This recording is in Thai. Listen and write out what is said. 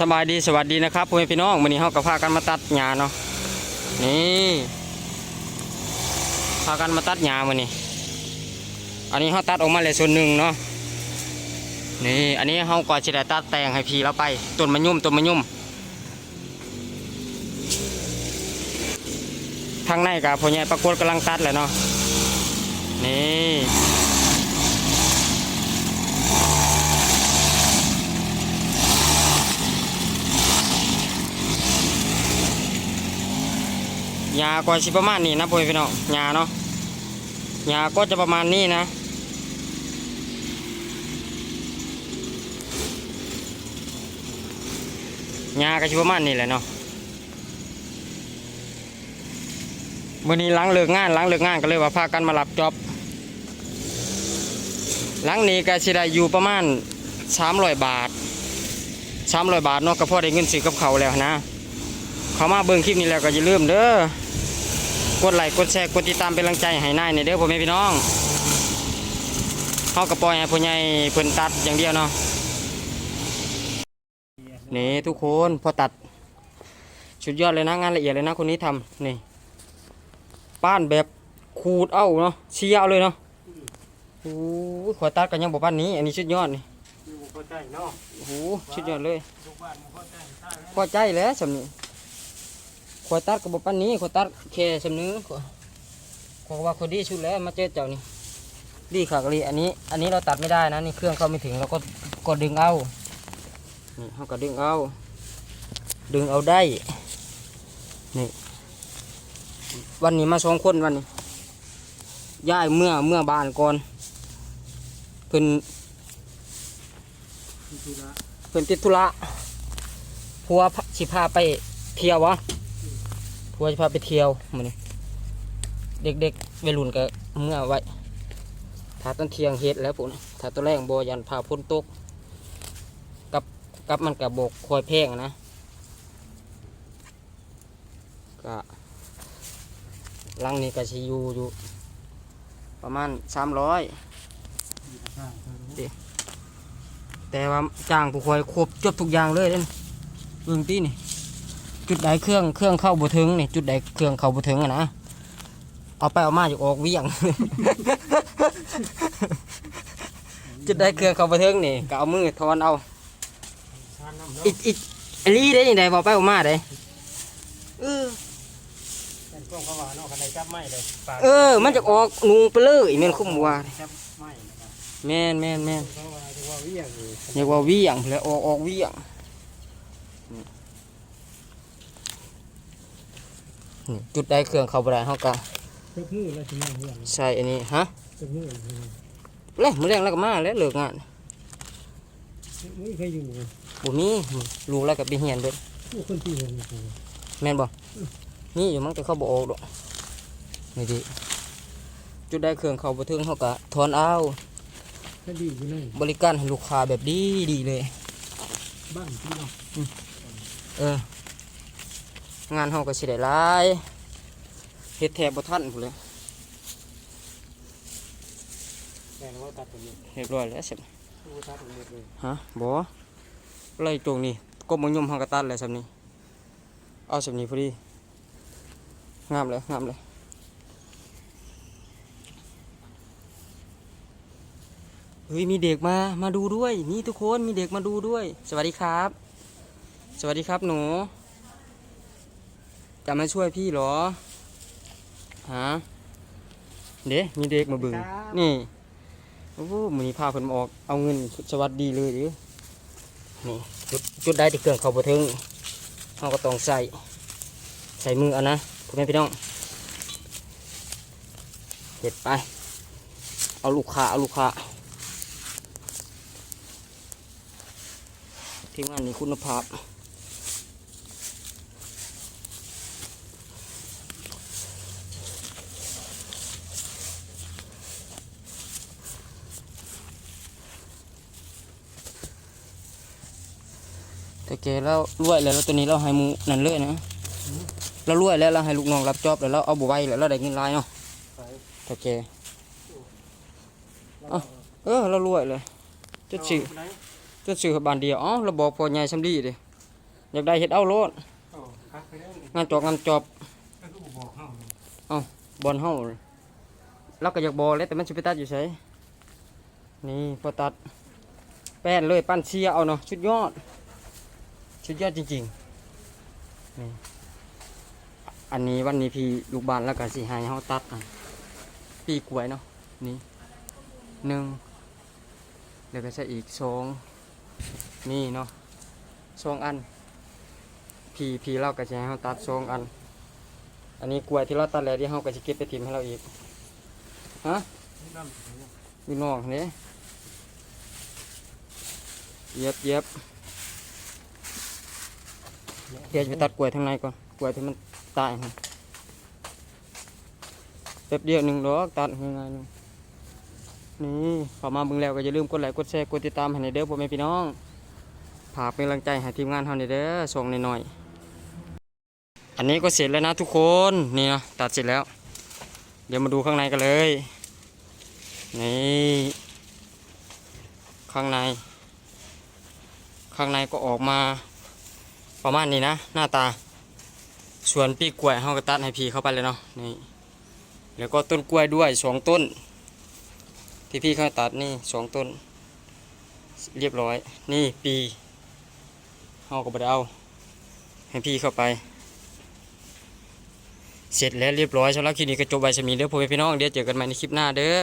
สบายดีสวัสดีนะครับพ่อแม่พี่น้องวันนี้เฮาก็พากันมาตัดหญ้าเนาะนี่พากันมาตัดหญ้ามื้อนี้ อันนี้เฮาตัดออกมาแล้วส่วนหนึ่งเนาะนี่ อันนี้เฮาก็สิได้ตัดแต่งให้พี่แล้วไปต้นมะยุ่มต้นมะยุ่มทางในกับพ่อใหญ่ประกวดกำลังตัดแหละเนาะนี่ ยาก็สิประมาณนี้นะพ่อพี่น้องยาเนาะยาก็จะประมาณนี้นะยาก็สิประมาณนี้แหละเนาะมื่อนี้ล้างเลิกงานล้างเลิกงานก็เลยว่าพากันมารับจอบหลังนี้ก็สิได้อยู่ประมาณ300บาท300บาทเนาะก็พอได้เงินซื้อกับเขาแล้วนะ เขามาเบิ่งคลิปนี้แล้วก็อย่าลืมเด้อกดไลค์กดแชร์กดติดตามเป็นกำลังใจให้นายในอยเด้อพ่อแม่พี่น้องเขาก็ปล่อยให้พ่อใหญ่เพิ่นตัดอย่างเดียวเนาะนี่ทุกคนพอตัดสุดยอดเลยนะงานละเอียดเลยนะคนนี้ทำนี่ป้านแบบขูดเอาเนาะเชียเอาเลยเนาะโอ้โหขอตัดกันยังบอกป้านนี้ อันนี้สุดยอดนี่อยู่เข้าใจเนาะโอ้โหสุดยอดเลยทุกบ้านมันเข้าใจใช่แล้วพอใจแล้วสำนี้ ขวตัดกับบปั้นนี้ขวตัดแค่สำนึงขวขวว่าคนดีชุดแล้วมาเจอเจ้านี่ดีขากลีอันนี้ อันนี้เราตัดไม่ได้นะนี่เครื่องเข้าไม่ถึงเราก็กดดึงเอานี่เขาก็ดึงเอา ดึงเอาได้นี่วันนี้มาสองคนวันนี้ย้ายเมื่อเมื่อบานก่อนเพิ่นเพิ่นติดธุระผัวสิพาไปเที่ยววะ ผัวสิพาไปเที่ยวมื้อนี้เด็กๆวัยรุ่นก็เมื่อไว้ถ้าตอนเที่ยงเฮ็ดแล้วปุ่นถ้าตอนแรกบ่ยันพาพ้นตกกับกับมันกับบกคอยแพงนะก็ลังนี้ก็สิอยู่อยู่ ประมาณ300มีทางเธอรู้แต่ว่าจ้างผู้คอยครบจบทุกอย่างเลยเด่นเบื้องตีนี่ จุดใดเครื่องเครื่องเข้าบ่ถึงนี่จุดใดเครื่องเข้าบ่ถึงอะนะเอาไปเอามาอยู่ออกเวียง จุดใดเครื่องเข้าบ่ถึงนี่ก็เอามือทอนเอาชาน้ำเนาะอีกอีกอันนี้ได้ยังไงบอกไปเอามาได้เออเป็นกล้องเขาว่าเนาะคันใดจับไม้เลยปากเออ มันจะออกนูไปเลยแม่นคุ้มว่าจับไม้นะครับแม่นแม่นแม่นเขาว่าจะว่าเวียงอยู่เรียกว่าเวียงแล้วออกออกเวียงนี่นี่ จุดใดเครื่องเข้าบ่ได้เฮาก็เจ้ามือแล้วจะมาเวียงใส่อันนี้ฮะเจ้ามือเลยมื้อแรงแล้วก็มาแล้วเลิกงานมือเคยอยู่บ่มีลูกแล้วก็ไปเฮียนเบิดผู้คนที่เห็นอยู่แม่นบ่นี่อยู่มันก็เข้าบ่ออกดอกนี่ดิจุดใดเครื่องเข้าบ่ถึงเฮาก็ถอนเอาถ้าดีอยู่ในบริการให้ลูกค้าแบบดีดีเลยบ้านที่เนาะเออ งานเฮาก็สิได้หลายเฮ็ดแทบบ่ทันพุ่นเลยแม่นว่าตัดตรงนี้เรียบร้อยแล้วเสร็จผู้ตัดตรงนี้เลยฮะบ่ไล่ตรงนี้กบมังยมเฮาก็ตัดแล้วสำนี้เอาสำนี้พอดีงามเลยงามเลยเฮ้ยมีเด็กมามาดูด้วยนี่ทุกคนมีเด็กมาดูด้วย สวัสดีครับ สวัสดีครับหนู จะมาช่วยพี่เหรอฮะเด้มีเด็กมาเบึงนี่โอ้โหมือนี้พาเพิ่นมาออกเอาเงินสวัสดีเลยดินี่จุดจุดใดที่เครื่องเขาบ่ถึงเราก็ต้องใส่ใส่มือเอานะพ่อแม่พี่น้องเด็ดไป เอาลูกค้าเอาลูกค้าทีมงานนี้คุณภาพ แต่แกแล้วรวยแล้วแล้วตัวนี้เราให้หมูนั่นเลยนะเรารวยแล้วเราให้ลูกน้องรับจอบแล้วเราเอาบุไว้แล้วเราได้เงินหลายเนาะไปแต่แกเออเรารวยเลยจุดสื่อจุดสื่อบานเดียวอ๋อเราบอกพอใหญ่สำดีเดิเอยากได้เฮ็ดเอาโลดโอ้คักไปแล้วนี่งานจอกงานจอบก็คือบอกเฮานี่บอลเฮาเราก็อยากบอกเลยแต่มันสิไปตัดอยู่ไสนี่พอตัดแป้นเลยปั้นเชียเอาเนาะชุดยอด ชุดยอดจริงๆนี่อันนี้วันนี้พี่ลูกบ้านแล้วก็สิให้เฮาตัดอะปีกล้วยเนาะนี่หนึ่งเดี๋ยวก็ใส่อีกสองนี่เนาะสองอัน พี่พี่เราก็จะให้เฮาตัดสองอัน อันนี้กล้วยที่เราตัดแล้วที่เฮาก็สิเก็บไปทิมให้เราอีกนี่น้ำถึงอยู่นอกนี่เย็บเย็บ เดี๋ยวจะตัดกล้วยทางในก่อน กล้วยที่มันตายนี่แป๊บเดียวหนึ่งดอกตัดง่ายๆนึงนี่พอมาเบิ่งแล้วก็อย่าลืมกดไลค์กดแชร์กดติดตามให้ในเด้อพ่อแม่พี่น้องฝากเป็นกำลังใจให้ทีมงานเฮาในเด้อส่งหน่อยๆอันนี้ก็เสร็จแล้วนะทุกคนนี่นะตัดเสร็จแล้ว เดี๋ยวมาดูข้างในกันเลยนี่ข้างใน ข้างในก็ออกมา ประมาณนี้นะ หน้าตา ส่วนปีกล้วยเฮาก็ตัดให้พี่เข้าไปเลยเนาะนี่แล้วก็ต้นกล้วยด้วยสองต้น ที่พี่เขาตัดนี่สองต้น เรียบร้อย นี่ปีเฮาก็บ่ได้เอาให้พี่เข้าไปเสร็จแล้วเรียบร้อยสำหรับคลิปนี้ก็จบไว้สมีเด้อพ่อแม่พี่น้องเดี๋ยวเจอกันใหม่ในคลิปหน้าเด้อ